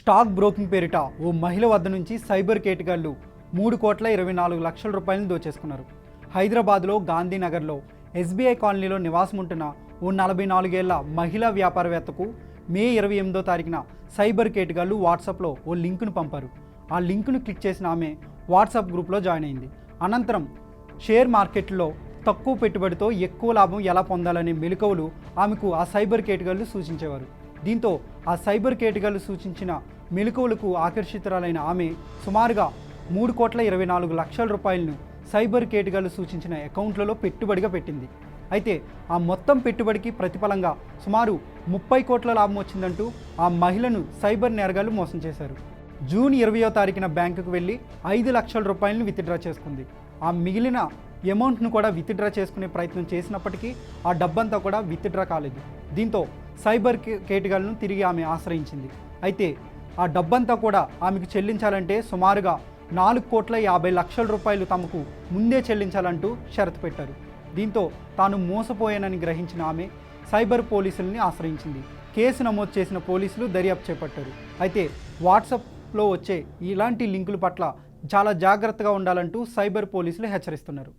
Stock broking పేరిట ఓ మహిళ వద్ద నుంచి సైబర్ కేటగాళ్ళు మూడు కోట్ల ఇరవై నాలుగు లక్షల రూపాయలను దోచేసుకున్నారు. హైదరాబాద్లో గాంధీనగర్లో ఎస్బీఐ కాలనీలో నివాసం ఉంటున్న ఓ నలభై నాలుగేళ్ళ మహిళా వ్యాపారవేత్తకు మే ఇరవై ఎనిమిదో తారీఖున సైబర్ కేటగాళ్ళు వాట్సాప్లో ఓ లింకును పంపారు. ఆ లింకును క్లిక్ చేసిన ఆమె వాట్సాప్ గ్రూప్లో జాయిన్ అయింది. అనంతరం షేర్ మార్కెట్లో తక్కువ పెట్టుబడితో ఎక్కువ లాభం ఎలా పొందాలనే మెలకువలు ఆమెకు ఆ సైబర్ కేటగాళ్ళు సూచించేవారు. దీంతో ఆ సైబర్ కేటగాళ్ళు సూచించిన మెలకువలకు ఆకర్షితురాలైన ఆమె సుమారుగా మూడు కోట్ల ఇరవై నాలుగు లక్షల రూపాయలను సైబర్ కేటగాళ్ళు సూచించిన అకౌంట్లలో పెట్టుబడిగా పెట్టింది. అయితే ఆ మొత్తం పెట్టుబడికి ప్రతిఫలంగా సుమారు ముప్పై కోట్ల లాభం వచ్చిందంటూ ఆ మహిళను సైబర్ నేరగాళ్ళు మోసం చేశారు. జూన్ ఇరవయో తారీఖున బ్యాంకుకు వెళ్ళి ఐదు లక్షల రూపాయలను విత్డ్రా చేసుకుంది. ఆ మిగిలిన అమౌంట్ను కూడా విత్డ్రా చేసుకునే ప్రయత్నం చేసినప్పటికీ ఆ డబ్బంతా కూడా విత్డ్రా కాలేదు. దీంతో సైబర్ కేటుగాలను తిరిగి ఆమె ఆశ్రయించింది. అయితే ఆ డబ్బంతా కూడా ఆమెకు చెల్లించాలంటే సుమారుగా నాలుగు కోట్ల యాభై లక్షల రూపాయలు తమకు ముందే చెల్లించాలంటూ షరతు పెట్టారు. దీంతో తాను మోసపోయానని గ్రహించిన ఆమె సైబర్ పోలీసుల్ని ఆశ్రయించింది. కేసు నమోదు చేసిన పోలీసులు దర్యాప్తు చేపట్టారు. అయితే వాట్సాప్లో వచ్చే ఇలాంటి లింకుల పట్ల చాలా జాగ్రత్తగా ఉండాలంటూ సైబర్ పోలీసులు హెచ్చరిస్తున్నారు.